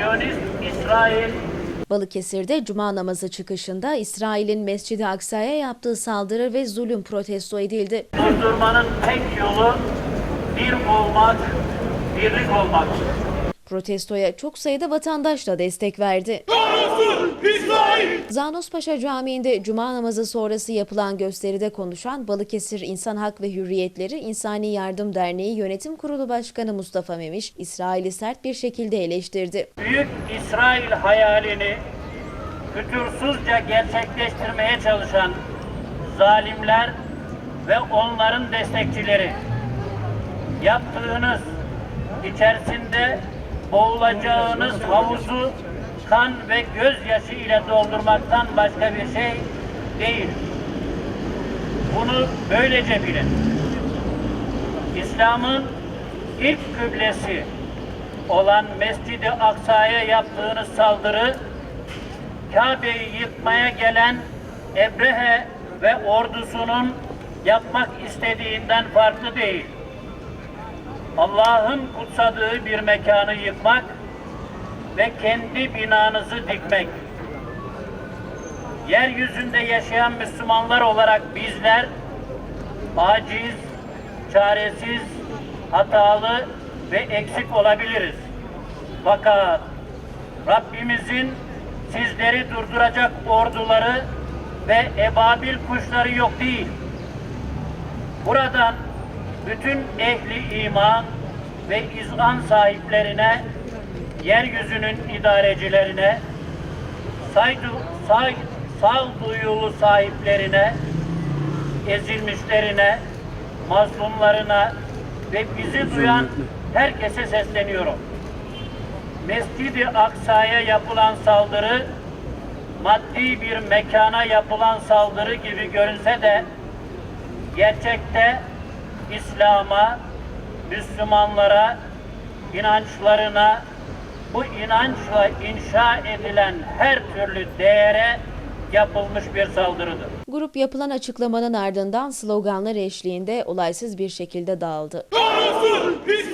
Siyonist İsrail Balıkesir'de cuma namazı çıkışında İsrail'in Mescid-i Aksa'ya yaptığı saldırı ve zulüm protesto edildi. durdurmanın tek yolu bir olmak, birlik olmak. Protestoya çok sayıda vatandaş da destek verdi. Zanospaşa Camii'nde cuma namazı sonrası yapılan gösteride konuşan Balıkesir İnsan Hak ve Hürriyetleri İnsani Yardım Derneği Yönetim Kurulu Başkanı Mustafa Memiş, İsrail'i sert bir şekilde eleştirdi. Büyük İsrail hayalini fütursuzca gerçekleştirmeye çalışan zalimler ve onların destekçileri yaptığınız içerisinde boğulacağınız havuzu kan ve gözyaşı ile doldurmaktan başka bir şey değil. Bunu böylece bilin. İslam'ın ilk kıblesi olan Mescid-i Aksa'ya yaptığınız saldırı Kabe'yi yıkmaya gelen Ebrehe ve ordusunun yapmak istediğinden farklı değil. Allah'ın kutsadığı bir mekanı yıkmak ve kendi binanızı dikmek. Yeryüzünde yaşayan Müslümanlar olarak bizler aciz, çaresiz, hatalı ve eksik olabiliriz. Fakat Rabbimizin sizleri durduracak orduları ve ebabil kuşları yok değil. Buradan bütün ehli iman ve izan sahiplerine, yeryüzünün idarecilerine, saydu, say, sağduyulu sahiplerine, ezilmişlerine, mazlumlarına ve bizi duyan herkese sesleniyorum. Mescid-i Aksa'ya yapılan saldırı maddi bir mekana yapılan saldırı gibi görünse de gerçekte İslam'a, Müslümanlara, inançlarına, bu inançla inşa edilen her türlü değere yapılmış bir saldırıdır. Grup yapılan açıklamanın ardından sloganlar eşliğinde olaysız bir şekilde dağıldı. İsrail!